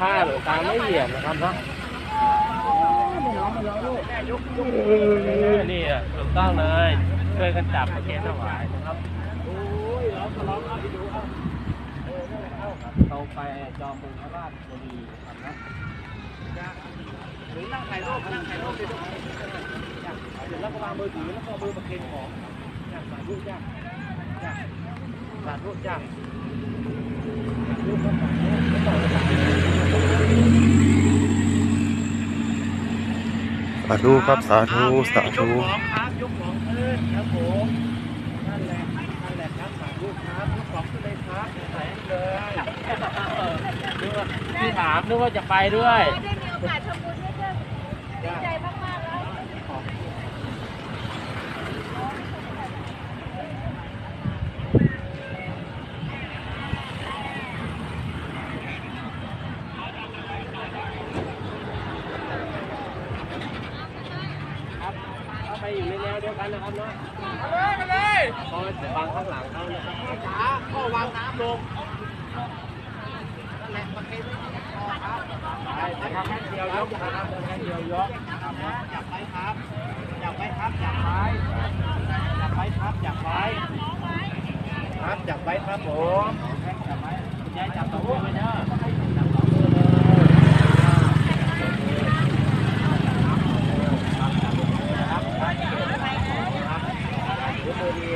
ผ้าหลวงตาไม่เหยียบนะครับเนาะนี่ถูกต้องเลยช่วยกันจับประเคนถวายนะครับโอ้ยร้องก็ร้องเอาไปดูเอาเราไปจอมบึงพระราชบุรีครับนะหรือนั่งถ่ายรูปนั่งถ่ายรูปไปดูเดี๋ยวแล้วก็วางมือถือแล้วก็มือประเคนของจ้าสาธุจ้าจ้าสาธุจ้าสาธุครับ สาธุครับสาธุยกของครับยกของขึ้นครับผมนั่นแหละนั่นแหละครับสาธุครับยกของขึ้นเลยครับใส่เลยนึกว่าพี่ถามนึกว่าจะไปด้วย ได้มีโอกาสทำบุญด้วยเพื่อนดีใจมากๆแล้ว ครับเข้าไป อยู่ในแนวเดียวกันนะครับเนาะเลยมาเลยพอวางข้างหลังเขานะครับขาข้อวางน้ำลงนั่นแหละประเคนไปนะครับแค่เดียวยกนะครับแค่เดียวยกอยากไปครับอยากไปครับอยากไปอยากไปครับอยากไปครับอยากไปครับผมอยากไปคุณยายจับตัวไว้เนอ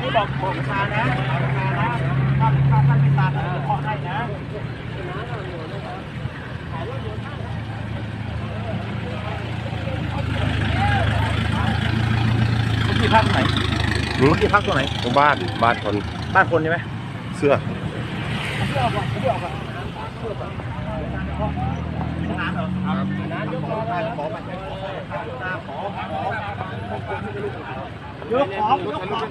นี่บอกบอกรานะชานะถ้าถ้าท่านไม่ตัดจะขอให้นะที่พักไหน หืมที่พักตัวไหนบ้านบ้านคนบ้านคนใช่ไหมเสื้อร้านเหรอครับร้านยกของขอไปตาขอขอยกของยกของ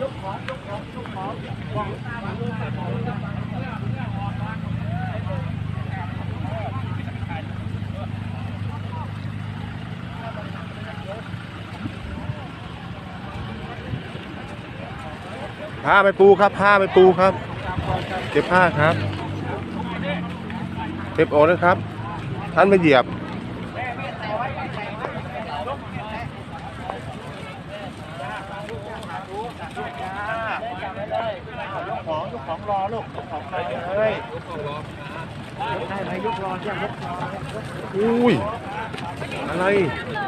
ยกของยกของยกของ ผ้าไปปูครับ ผ้าไปปูครับ เก็บผ้าครับ เก็บโอเลยครับ ท่านไปเหยียบยกของยกของรอลูกยกของไปเลยได้ไหมยกรอจ้ะยกรออุ้ย อะไรน้ำไว้เลยลูกเอาน้ำมาเกณฑ์ถวายของไว้เอามาแต่งของเอามาแต่งของไว้จ้าจับไปเลยแม่ไม่ต้องยกแม่เอามือถือของไว้จ้าครั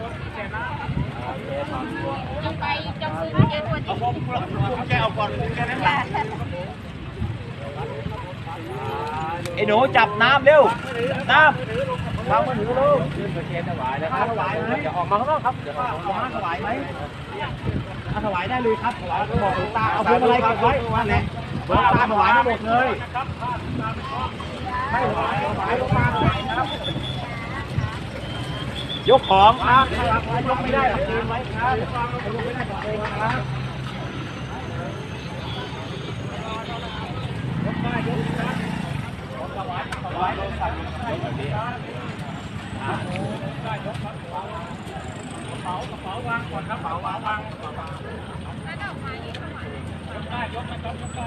ผมผมแกเอาก่อนผมแกนั่นแหละไอ้หนูจับน้ำเร็ว น้ำวางมือถือลูกยืนไประเคนถวายนะครับถวายไหมเดี๋ยวออกมาข้างนอกครับเดี๋ยวออกมาถวายไหมถวายได้เลยครับถวายก็บอกหลวงตาเอาพวงมาลัยเก็บไว้นั่นแหละหลวงตาถวายไมาหมดเลยไม่ถวายถวายหลงตาถวายครับยกของครับยกไม่ได้เกมไว้ครับยกไม่ได้เกมครับ ยกได้ยกนะถ วายถวายลงสั่งยกแบบนี้ได้ยกครับกระเป๋ากระเป๋าวางก่อนครับกระเป๋าวางได้ยกนะครับยกได้